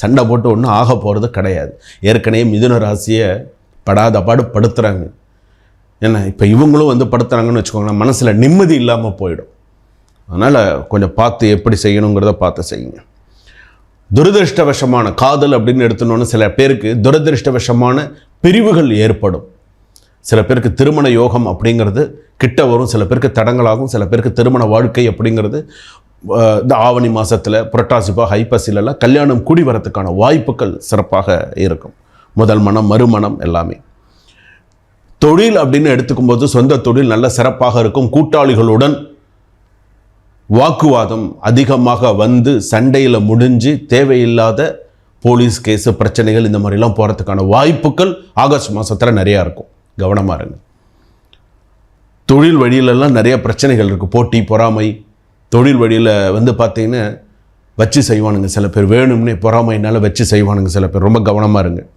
சண்டை போட்டு ஒன்றும் ஆக போகிறது கிடையாது. ஏற்கனவே மிதுன ராசியை படாத பாடு படுத்துகிறாங்க என்ன இப்போ இவங்களும் வந்து படுத்துகிறாங்கன்னு வச்சுக்கோங்களேன் மனசில் நிம்மதி இல்லாமல் போயிடும். அதனால் கொஞ்சம் பார்த்து எப்படி செய்யணுங்கிறத பார்த்து செய்யுங்க. துரதிருஷ்டவசமான காதல் அப்படின்னு எடுத்துனோன்னு சில பேருக்கு துரதிருஷ்டவசமான பிரிவுகள் ஏற்படும். சில பேருக்கு திருமண யோகம் அப்படிங்கிறது கிட்ட வரும் சில பேருக்கு தடங்களாகும் சில பேருக்கு திருமண வாழ்க்கை அப்படிங்கிறது இந்த ஆவணி மாதத்தில் புரட்டாசிப்பா ஹைப்பசிலெல்லாம் கல்யாணம் கூடி வரத்துக்கான வாய்ப்புகள் சிறப்பாக இருக்கும். முதல் மனம் மறுமணம் எல்லாமே. தொழில் அப்படின்னு எடுத்துக்கும்போது சொந்த தொழில் நல்ல சிறப்பாக இருக்கும். கூட்டாளிகளுடன் வாக்குவாதம் அதிகமாக வந்து சண்டையில் முடிஞ்சு தேவையில்லாத போலீஸ் கேஸு பிரச்சனைகள் இந்த மாதிரிலாம் போகிறதுக்கான வாய்ப்புகள் ஆகஸ்ட் மாதத்தில் நிறையா இருக்கும். கவனமாக இருங்க. தொழில் வழியிலெல்லாம் நிறைய பிரச்சனைகள் இருக்குது போட்டி பொறாமை தொழில் வழியில் வந்து பார்த்தீங்கன்னா வச்சு செய்வானுங்க சில பேர். வேணும்னே பொறாமைனால வச்சு செய்வானுங்க சில பேர். ரொம்ப கவனமாக இருங்க.